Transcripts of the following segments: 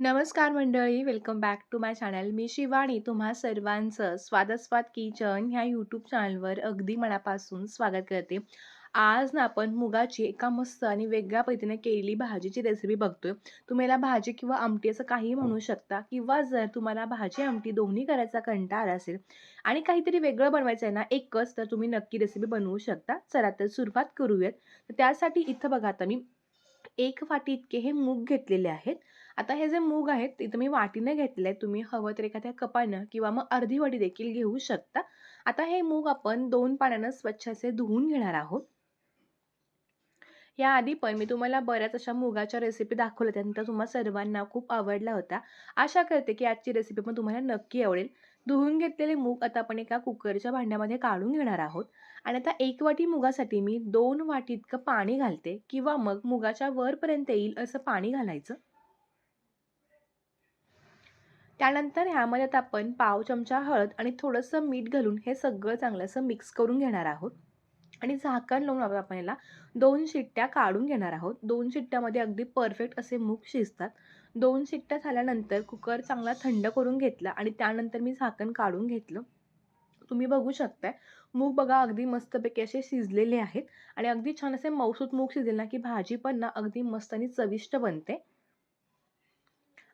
नमस्कार मंडळी, welcome back to my channel. मी शिवानी तुम्हा सर्वांचं स्वादास्वाद किचन ह्या यूट्यूब चॅनलवर अगदी मनापासून स्वागत करते. आज ना आपण मुगाची एका मस्त आणि वेगळ्या पद्धतीने केलेली भाजीची रेसिपी बघतोय. तुम्ही याला भाजी किंवा आमटी असं काहीही म्हणू शकता किंवा जर तुम्हाला भाजी, आमटी दोन्ही करायचा कंटाळा असेल आणि काहीतरी वेगळं बनवायचं आहे ना एकच, तर तुम्ही नक्की रेसिपी बनवू शकता. चला तर सुरुवात करूयात. तर त्यासाठी इथं बघा आता मी एक वाटी इतके हे मूग घेतलेले आहेत. आता हे जे मूग आहेत इथं मी वाटीने घेतले आहेत. तुम्ही हवं तर एखाद्या कपानं किंवा मग अर्धी वाटी देखील घेऊ शकता. आता हे मूग आपण दोन पाण्यानं स्वच्छ असे धुवून घेणार आहोत. याआधी पण मी तुम्हाला बऱ्याच अशा मुगाच्या रेसिपी दाखवल्या त्यानंतर तुम्हाला सर्वांना खूप आवडल्या होत्या. आशा करते की आजची रेसिपी पण तुम्हाला नक्की आवडेल. धुवून घेतलेले मूग आता आपण एका कुकरच्या भांड्यामध्ये काढून घेणार आहोत आणि आता एक वाटी मुगासाठी मी दोन वाटी इतकं पाणी घालते किंवा मग मुगाच्या वरपर्यंत येईल असं पाणी घालायचं. त्यानंतर ह्यामध्ये आता आपण पाव चमचा हळद आणि थोडंसं मीठ घालून हे सगळं चांगलं असं मिक्स करून घेणार आहोत आणि झाकण लावून आपण याला दोन शिट्ट्या काढून घेणार आहोत. दोन शिट्ट्यामध्ये अगदी परफेक्ट असे मूग शिजतात. दोन शिट्ट्या झाल्यानंतर कुकर चांगला थंड करून घेतला आणि त्यानंतर मी झाकण काढून घेतलं. तुम्ही बघू शकताय मूग बघा अगदी मस्तपैकी असे शिजलेले आहेत आणि अगदी छान असे मऊसूत मूग शिजले ना की भाजी पण ना अगदी मस्त आणि चविष्ट बनते.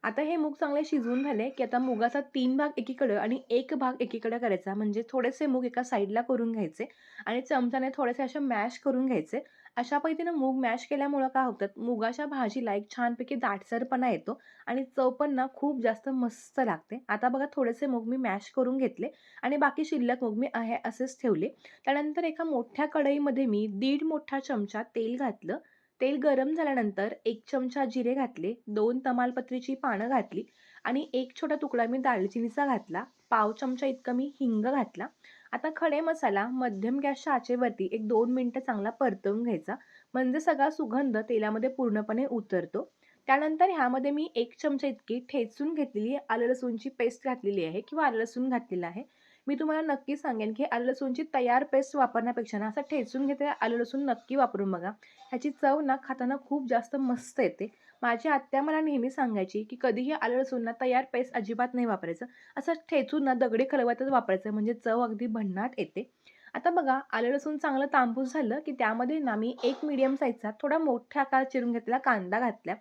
आता हे मूग चांगले शिजवून झाले, की आता मुगाचा तीन भाग एकीकडं आणि एक भाग एकीकडे करायचा. म्हणजे थोडेसे मूग एका साईडला करून घ्यायचे आणि चमच्याने थोडेसे असे मॅश करून घ्यायचे. अशा पद्धतीनं मूग मॅश केल्यामुळं काय होतात मुगाच्या भाजीला एक छानपैकी दाटसरपणा येतो आणि चव पण ना खूप जास्त मस्त लागते. आता बघा थोडेसे मूग मी मॅश करून घेतले आणि बाकी शिल्लक मूग मी आहे असेच ठेवले. त्यानंतर एका मोठ्या कढईमध्ये मी दीड मोठा चमचा तेल घातलं. तेल गरम झाल्यानंतर एक चमचा जिरे घातले, दोन तमालपत्रीची पानं घातली आणि एक छोटा तुकडा मी दालचिनीचा घातला. पाव चमचा इतकं मी हिंग घातला. आता खडे मसाला मध्यम गॅसच्या आचेवरती एक दोन मिनटं चांगला परतवून घ्यायचा. म्हणजे सगळा सुगंध तेलामध्ये पूर्णपणे उतरतो. त्यानंतर ह्यामध्ये मी एक चमचा इतकी ठेचून घेतलेली आलं लसूणची पेस्ट घातलेली आहे किंवा आलं लसूण घातलेलं आहे. मी तुम्हाला नक्की सांगेन की आलं लसूणची तयार पेस्ट वापरण्यापेक्षा ना असं ठेचून घेते आलं लसूण नक्की वापरून बघा. ह्याची चव ना खाताना खूप जास्त मस्त येते. माझी आत्या मला नेहमी सांगायची की कधीही आलं लसूण ना तयार पेस्ट अजिबात नाही वापरायचं. असं ठेचून ना दगडी खलवतच वापरायचं म्हणजे चव अगदी भन्नाट येते. आता बघा आलं लसूण चांगलं तांबूस झालं की त्यामध्ये ना मी एक मीडियम साईजचा थोडा मोठ्या आकार चिरून घेतलेला कांदा घातला.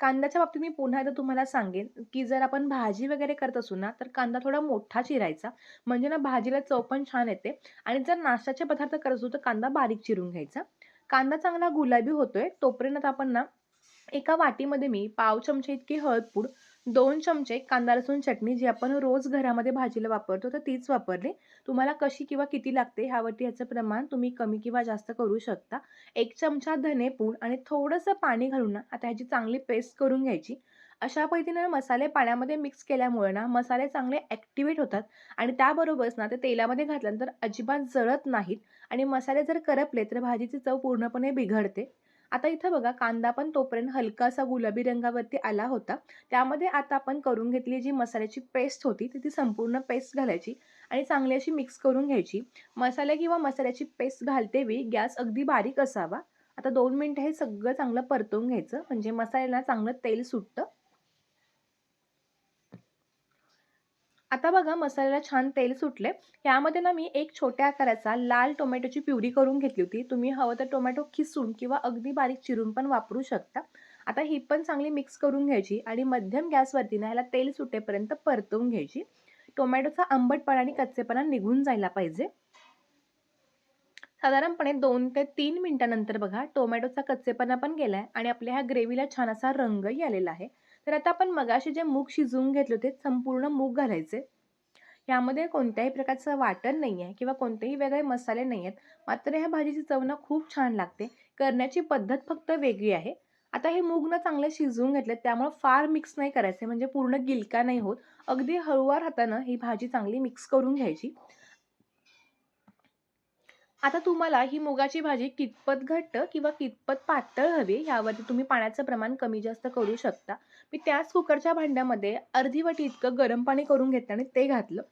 कांद्याच्या बाबतीत मी पुन्हा एकदा तुम्हाला सांगेन, की जर आपण भाजी वगैरे करत असू ना, तर कांदा थोडा मोठा चिरायचा. म्हणजे ना भाजीला चव पण छान येते आणि जर नाश्त्याचे पदार्थ करत असू तर कांदा बारीक चिरून घ्यायचा. कांदा चांगला गुलाबी होतोय तोपर्यंत आपण ना एका वाटीमध्ये मी पाव चमचे इतकी हळदपूड, दोन चमचे कांदा लसूण चटणी जी आपण रोज घरामध्ये भाजीला वापरतो तर तीच वापरली. तुम्हाला कशी किंवा किती लागते ह्यावरती याचं प्रमाण तुम्ही कमी किंवा जास्त करू शकता. एक चमचा धनेपूड आणि थोडंसं पाणी घालून ना आता ह्याची चांगली पेस्ट करून घ्यायची. अशा पद्धतीनं मसाले पाण्यामध्ये मिक्स केल्यामुळे ना मसाले चांगले ॲक्टिवेट होतात आणि त्याबरोबरच ना ते तेलामध्ये घातल्यानंतर अजिबात जळत नाहीत आणि मसाले जर करपले तर भाजीची चव पूर्णपणे बिघडते. आता इथं बघा कांदा पण तोपर्यंत हलकासा गुलाबी रंगावरती आला होता. त्यामध्ये आता आपण करून घेतली जी मसाल्याची पेस्ट होती ती ती संपूर्ण पेस्ट घालायची आणि चांगली अशी मिक्स करून घ्यायची. मसाले किंवा मसाल्याची पेस्ट घालतेवेळी गॅस अगदी बारीक असावा. आता दोन मिनटं हे सगळं चांगलं परतवून घ्यायचं म्हणजे मसाल्याला चांगलं तेल सुटतं. आता बघा मसाल्याला छान तेल सुटले. यामध्ये ना मी एक छोट्या आकाराचा लाल टोमॅटोची प्युरी करून घेतली होती. तुम्ही हवं तर टोमॅटो खिसून किंवा अगदी बारीक चिरून पण वापरू शकता. आता ही पण चांगली मिक्स करून घ्यायची आणि मध्यम गॅसवरती ना ह्याला तेल सुटेपर्यंत परतवून घ्यायची. टोमॅटोचा आंबटपणा आणि कच्चेपणा निघून जायला पाहिजे. साधारणपणे दोन ते तीन मिनिटानंतर बघा टोमॅटोचा कच्चेपणा पण गेलाय आणि आपल्या ह्या ग्रेव्हीला छान असा रंगही आलेला आहे. तर आता आपण मगाशी जे मूग शिजवून घेतले होते संपूर्ण मूग घालायचे. यामध्ये कोणत्याही प्रकारचं वाटण नाही आहे किंवा कोणतेही वेगळे मसाले नाही आहेत. मात्र ह्या भाजीची चव ना खूप छान लागते. करण्याची पद्धत फक्त वेगळी आहे. आता हे मूग ना चांगले शिजवून घेतले त्यामुळं फार मिक्स नाही करायचे म्हणजे पूर्ण गिलका नाही होत. अगदी हळूवार हातानं ही भाजी चांगली मिक्स करून घ्यायची. आता तुम्हाला ही मुगाची भाजी कितपत घट्ट किंवा कितपत पातळ हवी यावरती तुम्ही पाण्याचं प्रमाण कमी जास्त करू शकता. मी त्याच कुकरच्या भांड्यामध्ये अर्धी वाटी इतकं गरम पाणी करून घेतलं आणि ते घातलं.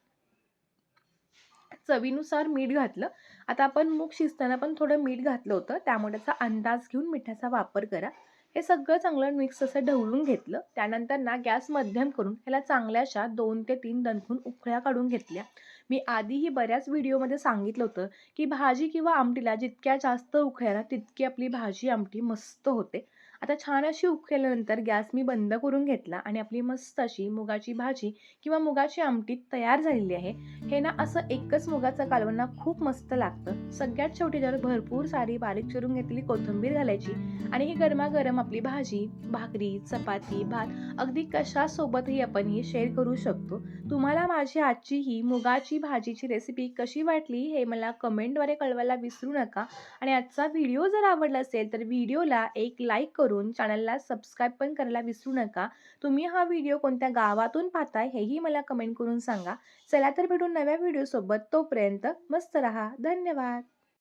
चवीनुसार मीठ घातलं. आता आपण मूग शिजताना पण थोडं मीठ घातलं होतं त्यामुळे त्याचा अंदाज घेऊन मिठाचा वापर करा. हे सगळं चांगलं मिक्स असं ढवळून घेतलं त्यानंतर ना गॅस मध्यम करून ह्याला चांगल्याशा दोन ते तीन दणकून उकळ्या काढून घेतल्या मी आधीही बऱ्याच व्हिडिओमध्ये सांगितलं होतं की भाजी किंवा आमटीला जितक्या जास्त उखळ्या ना तितकी आपली भाजी आमटी मस्त होते. आता छान अशी उकळल्यानंतर गॅस मी बंद करून घेतला आणि आपली मस्त अशी मुगाची भाजी किंवा मुगाची आमटी तयार झालेली आहे. हे ना असं एकच मुगाचं कालवण ना खूप मस्त लागतं. सगळ्यात शेवटी जर भरपूर सारी बारीक चिरून घेतलेली कोथिंबीर घालायची आणि ही गरमागरम आपली भाजी भाकरी चपाती भात अगदी कशासोबतही आपण ही शेअर करू शकतो. तुम्हाला माझी आजची ही मुगाची भाजीची रेसिपी कशी वाटली हे मला कमेंटद्वारे कळवायला विसरू नका. आणि आजचा व्हिडिओ जर आवडला असेल तर व्हिडिओला एक लाईक करू करून चॅनलला सबस्क्राईब पण करायला विसरू नका. तुम्ही हा व्हिडिओ कोणत्या गावातून पाहताय हेही मला कमेंट करून सांगा. चला तर भेटून नव्या व्हिडिओसोबत तोपर्यंत मस्त रहा. धन्यवाद.